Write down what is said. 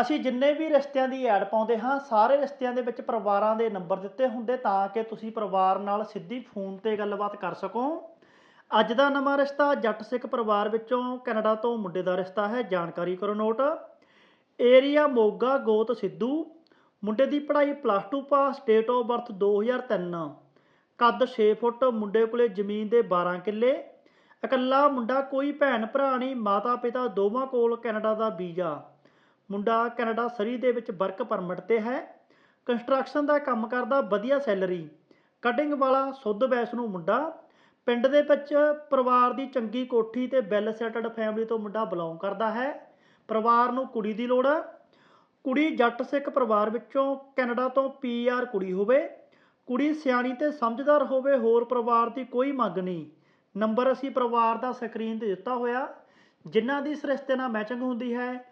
ਅਸੀਂ ਜਿੰਨੇ ਵੀ ਰਿਸ਼ਤਿਆਂ ਦੀ ਐਡ ਪਾਉਂਦੇ ਹਾਂ, ਸਾਰੇ ਰਿਸ਼ਤਿਆਂ ਦੇ ਵਿੱਚ ਪਰਿਵਾਰਾਂ ਦੇ ਨੰਬਰ ਦਿੱਤੇ ਹੁੰਦੇ ਤਾਂ ਕਿ ਤੁਸੀਂ ਪਰਿਵਾਰ ਨਾਲ ਸਿੱਧੀ ਫੋਨ ਤੇ ਗੱਲਬਾਤ ਕਰ ਸਕੋ। ਅੱਜ ਦਾ ਨਵਾਂ ਰਿਸ਼ਤਾ ਜੱਟ ਸਿੱਖ ਪਰਿਵਾਰ ਵਿੱਚੋਂ ਕੈਨੇਡਾ ਤੋਂ ਮੁੰਡੇ ਦਾ ਰਿਸ਼ਤਾ ਹੈ, ਜਾਣਕਾਰੀ ਕਰੋ ਨੋਟ। ਏਰੀਆ ਮੋਗਾ ਗੋਤ ਸਿੱਧੂ, ਮੁੰਡੇ ਦੀ ਪੜ੍ਹਾਈ plus 2 pass, date of birth 2003 ਕੱਦ 6 ਫੁੱਟ, ਮੁੰਡੇ ਕੋਲੇ ਜ਼ਮੀਨ ਦੇ 12 ਕਿੱਲੇ। ਇਕੱਲਾ ਮੁੰਡਾ, ਕੋਈ ਭੈਣ ਭਰਾ ਨਹੀਂ ਮਾਤਾ ਪਿਤਾ ਦੋਵਾਂ ਕੋਲ ਕੈਨੇਡਾ ਦਾ ਵੀਜ਼ਾ। ਮੁੰਡਾ ਕੈਨੇਡਾ ਸਰੀ ਦੇ ਵਿੱਚ ਵਰਕ ਪਰਮਿਟ ਤੇ ਹੈ। ਕੰਸਟਰਕਸ਼ਨ ਦਾ ਕੰਮ ਕਰਦਾ ਵਧੀਆ ਸੈਲਰੀ। ਕਟਿੰਗ ਵਾਲਾ ਸੁੱਧ ਵੈਸ ਨੂੰ ਮੁੰਡਾ। ਪਿੰਡ ਦੇ ਵਿੱਚ ਪਰਿਵਾਰ ਦੀ ਚੰਗੀ ਕੋਠੀ ਤੇ ਵੈਲ ਸੈਟਲਡ ਫੈਮਿਲੀ ਤੋਂ ਮੁੰਡਾ ਬਿਲੋਂਗ ਕਰਦਾ ਹੈ। ਪਰਿਵਾਰ ਨੂੰ ਕੁੜੀ ਦੀ ਲੋੜ ਹੈ ਕੁੜੀ ਜੱਟ ਸਿੱਖ ਪਰਿਵਾਰ ਵਿੱਚੋਂ ਕੈਨੇਡਾ ਤੋਂ ਪੀਆਰ ਕੁੜੀ ਹੋਵੇ। ਕੁੜੀ ਸਿਆਣੀ ਤੇ ਸਮਝਦਾਰ ਹੋਵੇ, ਹੋਰ ਪਰਿਵਾਰ ਦੀ ਕੋਈ ਮੰਗ ਨਹੀਂ। ਨੰਬਰ ਅਸੀਂ ਪਰਿਵਾਰ ਦਾ ਸਕਰੀਨ ਤੇ ਦਿੱਤਾ ਹੋਇਆ। ਜਿਨ੍ਹਾਂ ਦੀ ਇਸ ਰਿਸ਼ਤੇ ਨਾਲ ਮੈਚਿੰਗ ਹੁੰਦੀ ਹੈ